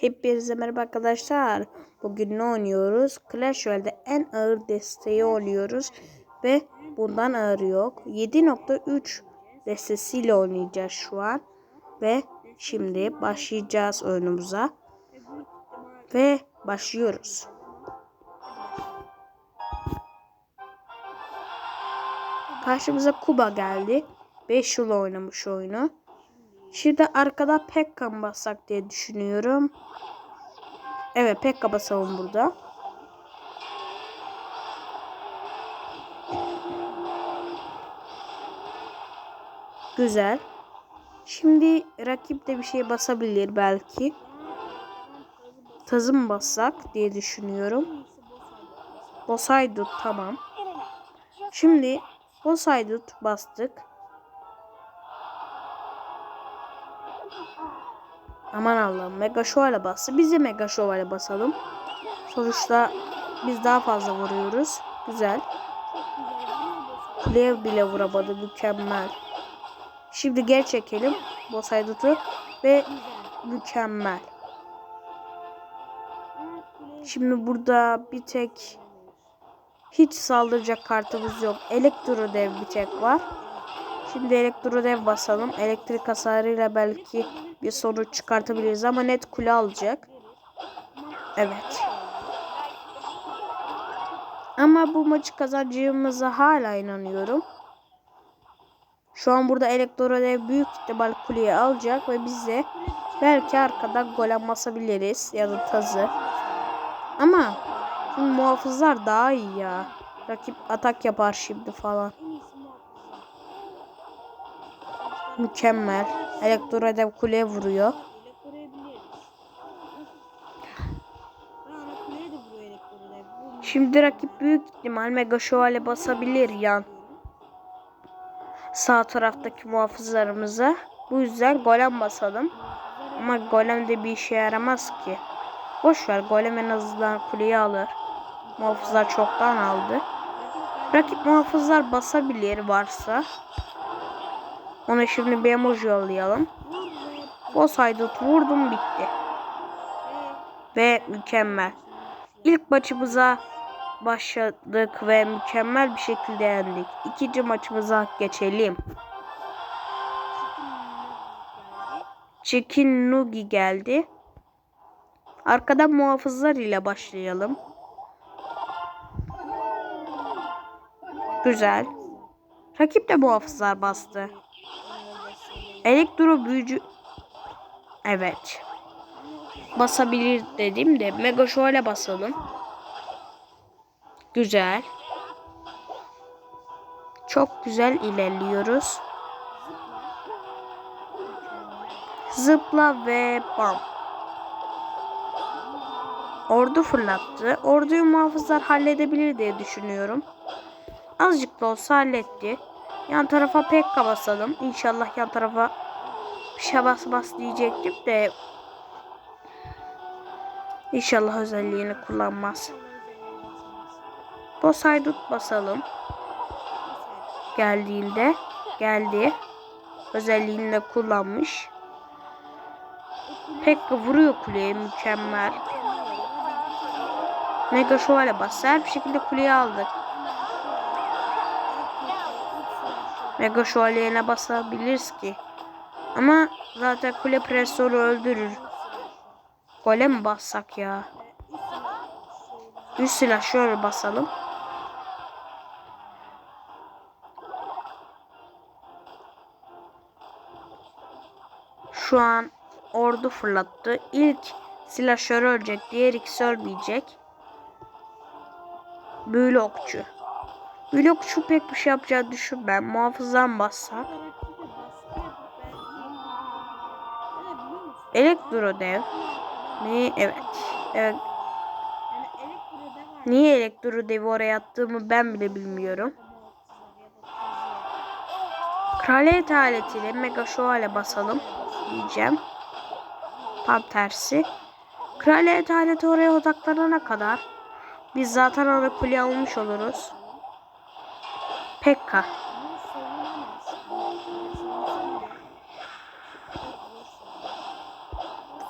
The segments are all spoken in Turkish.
Hepinize merhaba arkadaşlar. Bugün ne oynuyoruz? Clash Royale'de en ağır desteği oynuyoruz. Ve bundan ağır yok. 7.3 destesiyle oynayacağız şu an. Ve şimdi başlayacağız oyunumuza. Ve başlıyoruz. Karşımıza Kuba geldi. 5 yıl oynamış oyunu. Şimdi arkada Pekka mı bassak diye düşünüyorum. Evet Pekka basalım burada. Güzel. Şimdi rakip de bir şey basabilir belki. Tazı mı bassak diye düşünüyorum. Bosaydut tamam. Şimdi Bosaydut bastık. Aman Allah'ım Mega Şövalye bastı. Biz de Mega Şövalye basalım. Sonuçta biz daha fazla vuruyoruz. Güzel. Kuleye bile vuramadı. Mükemmel. Şimdi geri çekelim. Bosaydut'u. Ve mükemmel. Şimdi burada bir tek hiç saldıracak kartımız yok. Elektro dev bir tek var. Şimdi elektro dev basalım. Elektrik hasarıyla belki bir sonuç çıkartabiliriz ama net kule alacak. Evet. Ama bu maçı kazanacağımıza hala inanıyorum. Şu an burada Elektrodev büyük ihtimal kuleyi alacak ve biz de belki arkadan golem basabiliriz ya da tazı. Ama muhafızlar daha iyi ya. Rakip atak yapar şimdi falan. Mükemmel. Elektrodev kuleye vuruyor. Şimdi rakip büyük ihtimal Mega Şövalye basabilir yan sağ taraftaki muhafızlarımıza. Bu yüzden golem basalım. Ama golem de bir işe yaramaz ki. Boş ver golem en azından kuleyi alır. Muhafızlar çoktan aldı. Rakip muhafızlar basabilir varsa. Ona şimdi bir emoji yollayalım. Boss haydut vurdum bitti. Ve mükemmel. İlk maçımıza başladık ve mükemmel bir şekilde yendik. İkinci maçımıza geçelim. Chicken Nugi geldi. Arkadan muhafızlar ile başlayalım. Güzel. Rakip de muhafızlar bastı. Elektro büyücü... Evet. Basabilir dedim de Mega şöyle basalım. Güzel. Çok güzel ilerliyoruz. Zıpla ve bam. Ordu fırlattı. Orduyu muhafızlar halledebilir diye düşünüyorum. Azıcık da olsa halletti. Yan tarafa Pekka basalım. İnşallah yan tarafa bir şey bas bas diyecektim de İnşallah özelliğini kullanmaz. Poseidon basalım. Geldiğinde geldi. Özelliğini de kullanmış. Pekka vuruyor kuleye mükemmel. Mega şövalye bastı. Her bir şekilde kuleyi aldık. Mega şövalyene basabiliriz ki. Ama zaten kule presoru öldürür. Gole mi bassak ya? Üst silah şöyle basalım. Şu an ordu fırlattı. İlk silahşör ölecek. Diğer ikisi ölmeyecek. Büyülü okçu. Büyülü okçu pek bir şey yapacağını düşünmem. Muhafızdan bassak. Elektro dev. Ne? Evet. Evet. Niye elektro devi oraya attığımı ben bile bilmiyorum. Kraliyet aletiyle mega şövalye basalım diyeceğim. Tam tersi. Kraliyet aleti oraya odaklanana kadar biz zaten ana kule almış oluruz. Pekka.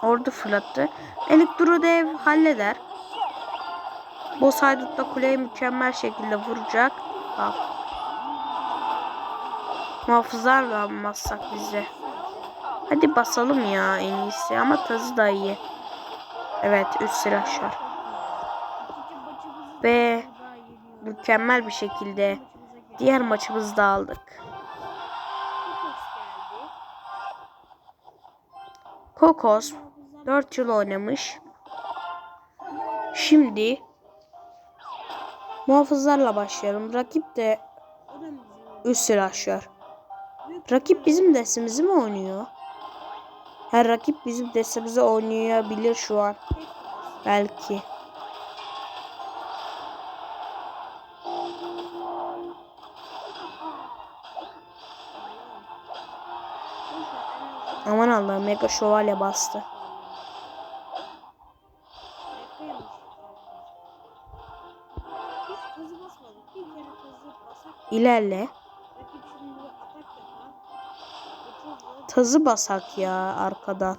ordu fırlattı. Elektrodev halleder. Boss haydut da mükemmel şekilde vuracak. Bak. Muhafızlarla almazsak bize. Hadi basalım ya en iyisi ama tazı da iyi. Evet 3 silahşar. Ve mükemmel bir şekilde diğer maçımızı da aldık. Kokos 4 yıl oynamış. Şimdi muhafızlarla başlayalım. Rakip de üst silahşör. Rakip bizim destemizi mi oynuyor? Her rakip bizim destemizi oynayabilir şu an. Belki. Aman Allah'ım mega şövalye bastı. İlerle. Tazı basak ya arkadan.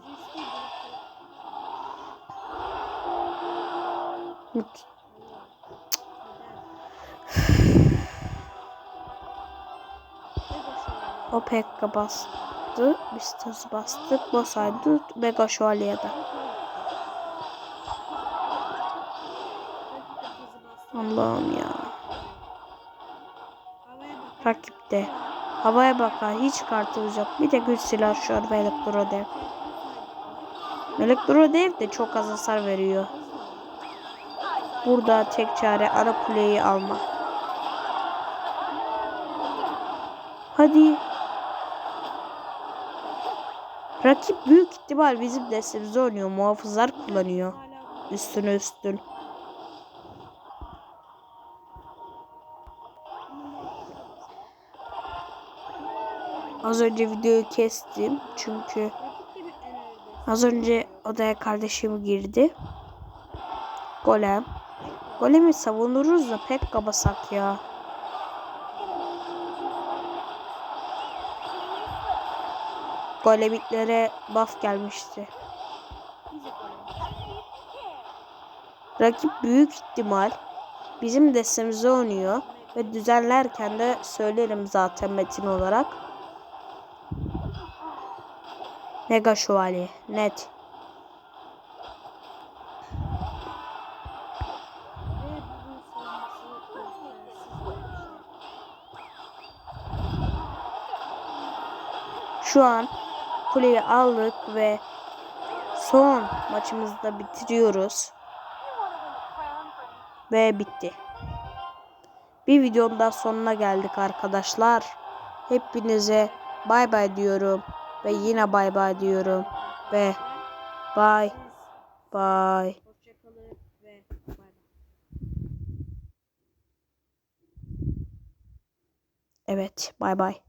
O pekka bastı. Biz tazı bastık. Basaydı mega şövalyede. Allah'ım ya. Rakipte. Havaya bakan hiç kartımız yok. Bir de güç silahşör ve elektrodev. Elektrodev de çok az hasar veriyor. Burada tek çare ana kuleyi almak. Hadi. Rakip büyük ihtimal bizim destemizi oynuyor. Muhafızlar kullanıyor. Üstüne üstün. Az önce videoyu kestim. Çünkü az önce odaya kardeşim girdi. Golem. Golemi savunuruz da pek kabasak ya. Golemitlere buff gelmişti. Rakip büyük ihtimal bizim destemizi oynuyor ve düzenlerken de söylerim zaten metin olarak. Mega şövalye net. Şu an kuleyi aldık ve son maçımızı da bitiriyoruz. Ve bitti. Bir videonun daha sonuna geldik arkadaşlar. Hepinize bay bay diyorum. Ve yine bay bay diyorum. Ve bay bay. Evet bay bay.